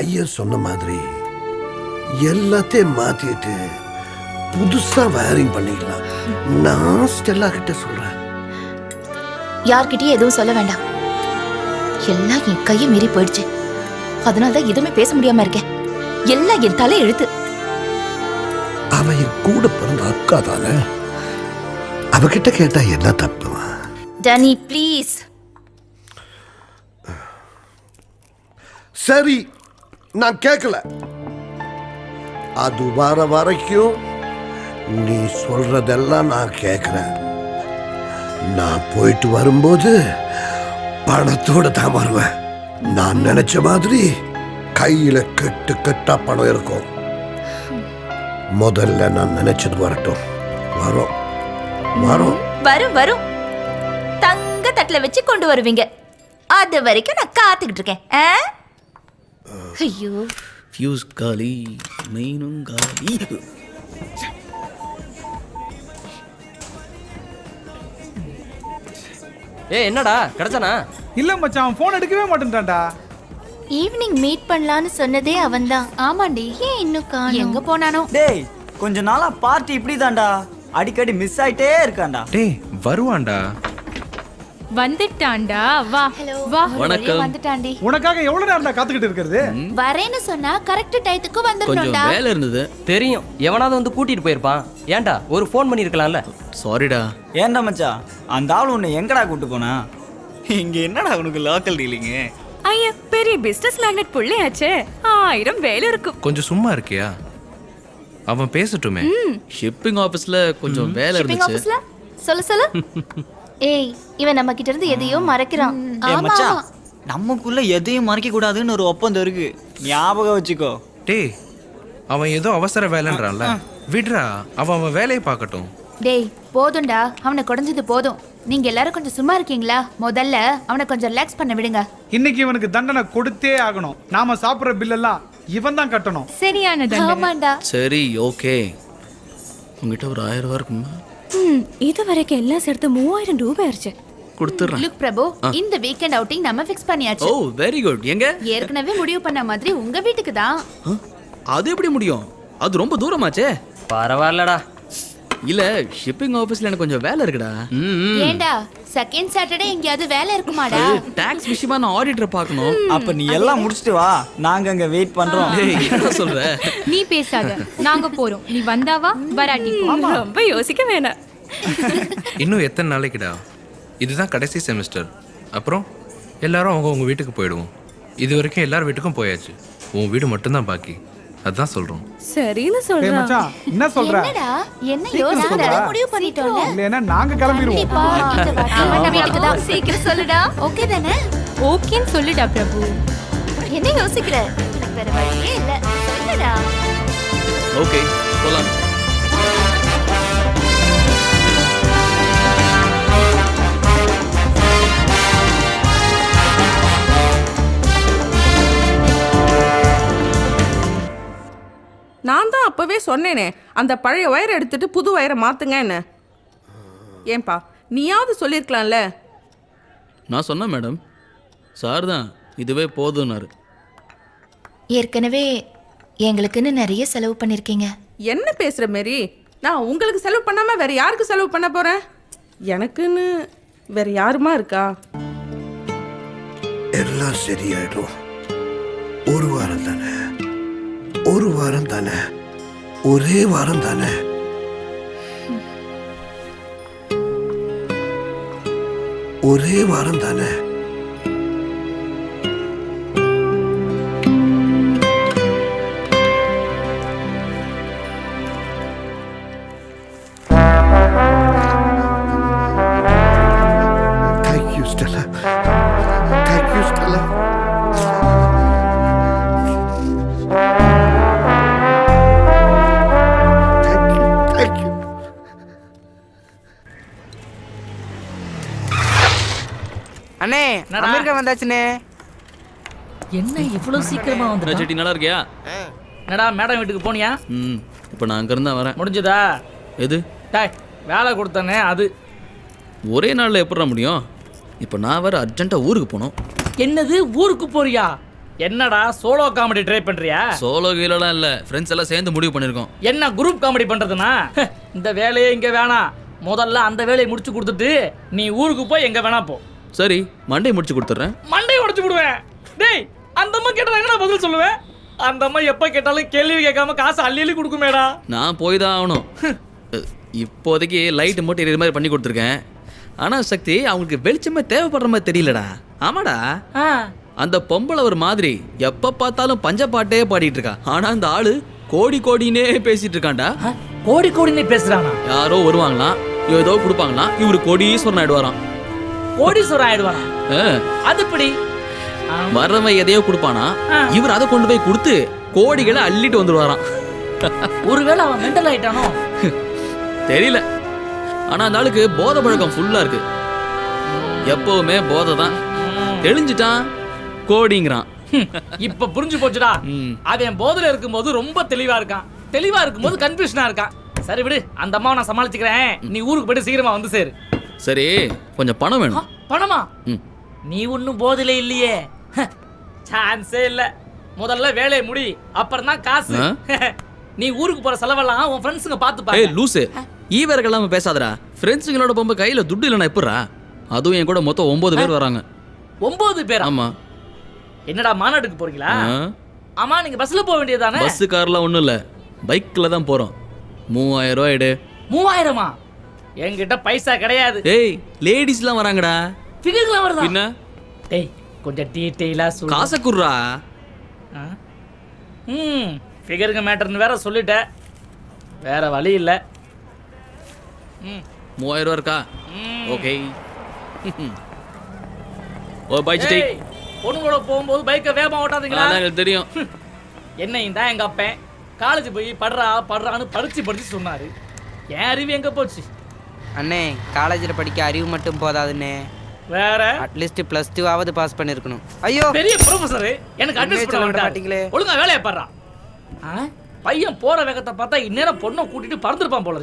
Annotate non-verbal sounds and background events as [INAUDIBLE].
பையன் சொன்ன மாதிரி எல்லாத்தையும் மாத்திட்டு புதுசா வயரிங் பண்ணிடலாம். நான் ஸ்டெல்லா கிட்ட சொல்றேன். யார்கிட்டயும் எதுவும் சொல்ல வேண்டாம். எல்லாம் என் கையை மீறி போயிடுச்சு. அதனால தான் எதுவுமே பேச முடியாம இருக்கேன். எல்லாம் என் தலை எழுத்து அவ என் கூட பிறந்த அக்கா தானே? அவகிட்ட கேட்டா என்ன தப்புமா டனி ப்ளீஸ். சரி நான் கேட்கல அது வர வரைக்கும் நீ சொல்றதெல்லாம் நான் கேட்கிறேன் நான் போயிட்டு வரும்போது பணத்தோட தான் வருவேன். நான் நினைச்ச மாதிரி கையில கெட்டு கெட்டா பணம் இருக்கும். முதல்ல நான் நினைச்சது வரட்டும். வரும். வரும். வரும் வரும். தங்க தட்டுல வச்சு கொண்டு வருவீங்க. அது வரைக்கும் நான் காத்துக்கிட்டு இருக்கேன். ஆ? ஐயோ. ஃபியூஸ் காலி மெயினும் காலி. ஏய் என்னடா? கிடைச்சானா? இல்ல மச்சான் அவன் போன் எடுக்கவே மாட்டேன்டான்டா. ஈவினிங் மீட் பண்ணலாம்னு சொன்னதே அவன்தான் ஆமாண்டி. ஏன் இன்னும் காணோம்? எங்க போனானோ? டேய் கொஞ்ச நாளா பார்ட்டி இப்படிதான்டா. அடிக்கடி மிஸ் ஆயிட்டே இருக்கான்டா. டேய் வருவான்டா. வந்துட்டான்டா. வா. வா. வணக்கம். வந்துட்டாண்டி உனக்காக எவ்வளவு நேரம்டா காத்துக்கிட்டு இருக்கிறது? வரேன்னு சொன்னா கரெக்ட் டயத்துக்கு கொஞ்சம் வந்துடணும்டா வேலை இருந்தது. தெரியும். எவனாவது வந்து கூட்டிட்டு போயிருப்பான். ஏன்டா? ஒரு ஃபோன் பண்ணியிருக்கலாம்ல. சாரிடா ஏன்டா மச்சான் அந்த ஆள் உன்னை எங்கடா கூட்டு போனா? இங்க என்னடா உனக்கு லோக்கல் டீலிங்கு ஐயா பெரிய பிசினஸ் மேக்னெட் புள்ளையாச்சே. ஆயிரம் வேலை இருக்கும். கொஞ்சம் சும்மா இருக்கியா? அவன் பேசட்டுமே. ஷிப்பிங் ஆஃபீஸ்ல கொஞ்சம் வேலை ஷிப்பிங் இருந்துச்சு. ஆபீஸ்ல சொல்லு சொல்லு. [LAUGHS] ஏய் இவன் நம்ம கிட்ட இருந்து எதையோ மறைக்கிறான். ஏ ஆமா. மச்சான் நமக்குள்ள எதையும் மறைக்க கூடாதுன்னு ஒரு ஒப்பந்தம் இருக்கு. ஞாபகம் வச்சுக்கோ. டேய் அவன் ஏதோ அவசர வேலைன்றான்ல. விடுறா அவன் அவன் வேலையை பார்க்கட்டும். டேய் போதும்டா. அவனை குறைஞ்சது போதும். நீங்க எல்லாரும் கொஞ்சம் சும்மா இருக்கீங்களா? முதல்ல அவனை கொஞ்சம் ரிலாக்ஸ் பண்ண விடுங்க. இன்னைக்கு இவனுக்கு தண்டனை கொடுத்தே ஆகணும். நாம சாப்பிடுற பில் எல்லாம் இவன் தான் கட்டணும். சரியான தண்டனை. ஆமாண்டா. சரி ஓகே உங்ககிட்ட ஒரு ஆயிரம் ரூபா இருக்குமா? ம், இது வரைக்கும் எல்லாம் சேர்த்து மூவாயிரம் ரூபாய் ஆயிடுச்சு கொடுத்துட்றேன் லுக் பிரபு இந்த வீக்கெண்ட் அவுட்டிங் நம்ம ஃபிக்ஸ் ஓ பண்ணியாச்சு வெரி குட் எங்க ஏற்கனவே முடிவு பண்ண மாதிரி உங்க வீட்டுக்கு தான். அது எப்படி முடியும் அது ரொம்ப தூரமாச்சே பரவாயில்லடா இல்ல ஷிப்பிங் ஆஃபீஸ்ல எனக்கு கொஞ்சம் வேலை இருக்குடா. ஏண்டா செகண்ட் சாட்டர்டே எங்கேயாவது வேலை இருக்குமாடா? டாக்ஸ் விஷயமா நான் ஆடிட்டரை பார்க்கணும். அப்ப நீ எல்லாம் முடிச்சிட்டு வா. நாங்க அங்க வெயிட் பண்றோம். என்ன சொல்ற? நீ பேசாத. நாங்க போறோம். நீ வந்தாவா வராட்டி போ. ரொம்ப யோசிக்க வேணாம். இன்னும் எத்தனை நாளைக்குடா? இதுதான் கடைசி செமஸ்டர். அப்புறம் எல்லாரும் அவங்க உங்க வீட்டுக்கு போயிடுவோம். இது வரைக்கும் எல்லார் வீட்டுக்கும் போயாச்சு. உன் வீடு மட்டும்தான் பாக்கி. அதான் சொல்றோம். சரின்னு சொல்றான் மச்சான் என்ன சொல்ற? என்னடா? என்ன யோசனை சொல்லுடா. முடிவு பண்ணிட்டோம்ல இல்லைன்னா நாங்க கிளம்பிடுவோம். கண்டிப்பா. இந்த வாட்டி அவன் வீட்டுக்கு தான். சீக்கிரம் சொல்லுடா. ஓகே தானே? ஓகேன்னு சொல்லுடா பிரபு. என்ன யோசிக்கிற? வேற வழியே இல்ல. சொல்லுடா. ஓகே போலாம். சொன்னேனே அந்த பழைய ஒயரை எடுத்துட்டு புது ஒயரை மாத்துங்க என்ன ஏன்பா நீயாவது சொல்லியிருக்கலாம்ல நான் சொன்னேன் மேடம் சார் தான் இதுவே போதும்னாரு. ஏற்கனவே எங்களுக்குன்னு நிறைய செலவு பண்ணிருக்கீங்க. என்ன பேசுற மாரி? நான் உங்களுக்கு செலவு பண்ணாம வேற யாருக்கு செலவு பண்ண போறேன்? எனக்குன்னு வேற யாருமா இருக்கா? எல்லாம் சரியாயிடும். ஒரு வாரம் தானே? ஒரு வாரம் தானே? ஒரே வாரம் தானே? ஒரே வாரம் தானே? அமெரிக்கா வந்தாச்சுண்ணே என்ன இவ்வளவு சீக்கிரமா என்ன செட்டி நல்லா இருக்கியா? என்னடா மேடம் வீட்டுக்கு போனியா? ம் இப்போ நான் அங்கேருந்து வரேன். முடிஞ்சதா? எது? டாய் வேலை கொடுத்தானே அது. ஒரே நாளில் எப்படா முடியும்? இப்போ நான் வேற அர்ஜென்ட்டாக ஊருக்கு போகணும். என்னது ஊருக்கு போறியா? என்னடா சோலோ காமெடி ட்ரை பண்றியா? சோலோ கீழலாம் இல்லை ஃப்ரெண்ட்ஸ் எல்லாம் சேர்ந்து முடிவு பண்ணியிருக்கோம் என்ன குரூப் காமெடி பண்றதுனா? இந்த வேலையே இங்க வேணாம். முதல்ல அந்த வேலையை முடிச்சு கொடுத்துட்டு நீ ஊருக்கு போய் எங்க வேணா போ. சரி மண்டே முடிச்சு கொடுத்துட்றேன். மண்டை உடைச்சு விடுவேன். டேய் அந்த அம்மா கேட்டா என்ன பதில் சொல்லுவேன்? அந்த அம்மா எப்ப கேட்டாலும் கேள்வி கேட்காம காசு அள்ளி அள்ளி கொடுக்குமேடா. நான் போய் தான் ஆகணும். இப்போதைக்கு லைட்டு மட்டும் எரியற மாதிரி பண்ணி கொடுத்துருக்கேன். ஆனால் சக்தி அவங்களுக்கு வெளிச்சமே தேவைப்படுற மாதிரி தெரியலடா. ஆமாடா. அந்த பொம்பளை ஒரு மாதிரி எப்ப பார்த்தாலும் பஞ்ச பாட்டே பாடிட்டு இருக்கா. ஆனா அந்த ஆளு கோடி கோடினே பேசிட்டு இருக்கான்டா. ஆ, கோடி கோடின்னு பேசுறானா? யாரோ வருவாங்களாம் ஏதோ கொடுப்பாங்களாம் இவரு கோடீஸ்வரன் ஆயிடுவாராம். கோடீஸ்வரன் ஆயிடுவானா அது இப்படி ஆ, வர்றவன் எதையோ கொடுப்பானா. இவர் அதை கொண்டு போய் கொடுத்து கோடிகளை அள்ளிட்டு வந்துருவாராம் ஒருவேளை அவன் மெண்டல் ஆயிட்டானோ? தெரியல. ஆனா அந்த ஆளுக்கு போதை பழக்கம் ஃபுல்லா இருக்கு. எப்பவுமே போதை தான். தெளிஞ்சிட்டான். கோடிங்கிறான். இப்ப புரிஞ்சு போச்சுடா. ம். அவன் போதையில இருக்கும்போது ரொம்ப தெளிவா இருக்கான். தெளிவா இருக்கும்போது கன்ஃபியூஷனா இருக்கான். சரி விடு அந்த அம்மாவை நான் சமாளிச்சுக்கிறேன். நீ ஊருக்கு போயிட்டு சீக்கிரமா வந்து சேரு. சரி கொஞ்சம் பணம் வேணும். பணமா. நீ ஒன்னும் போதிலே இல்லையே. சான்ஸே இல்ல. முதல்ல வேலையை முடி அப்புறம் தான் காசு? நீ ஊருக்கு போற செலவெல்லாம் உன் ஃப்ரெண்ட்ஸுங்க பார்த்து ஏய் லூசு. ஈவருக்கு இல்லாம பேசாதடா. ஃப்ரெண்ட்ஸுங்களோட பொம்பை கையில துட்டு இல்லைனா எப்படிரா அதுவும் என் கூட மொத்தம் ஒன்பது பேர் வராங்க. ஒன்பது பேரா? ஆமா. என்னடா மாநாட்டுக்கு போறீங்களா? ஆமா நீங்க பஸ்ல போக வேண்டியதானே பஸ் கார்லாம் ஒன்றும் இல்லை. பைக்கில் தான் போகிறோம் மூவாயிரம் ரூபாய் எடு. மூவாயிரமா? என்கிட்ட பைசா கிடையாது. ஏய் லேடிஸ்லாம் வராங்கடா. ஃபிகர்லாம் வருதா? பின்ன? டேய் கொஞ்சம் டீட்டெயிலா சொல்லு. காசை குடுறா? ம் ஃபிகருங்க மேட்டர்னு வேற சொல்லிட்ட. வேற வழி இல்லை. ம். மூவாயிரம் ரூபா இருக்கா. ஓகே. ஓ பை சிட்டி ஏய், பொண்ணுங்களோட போகும்போது பைக்கை வேகமா ஓட்டாதீங்களா? எனக்கு தெரியும். என்னையும் தான் எங்க அப்பன். காலேஜ் போய் படுறா படுறான்னு படிச்சு படிச்சு சொன்னாரு. என் அறிவு எங்க போச்சு? அண்ணே காலேஜில் படிக்க அறிவு மட்டும் போதாதுண்ணே. வேற? அட்லீஸ்ட் ப்ளஸ் டூவாவது பாஸ் பண்ணியிருக்கணும் ஐயோ! பெரிய ப்ரொஃபசர் எனக்கு அட்வைஸ் பண்ண. மாட்டீங்களே. ஒழுங்கா வேலையை பாடுறான் பையன் போற வேகத்தை பார்த்தா இந்நேரம் பொண்ணை கூட்டிட்டு பறந்துருப்பான் போல இருக்கு.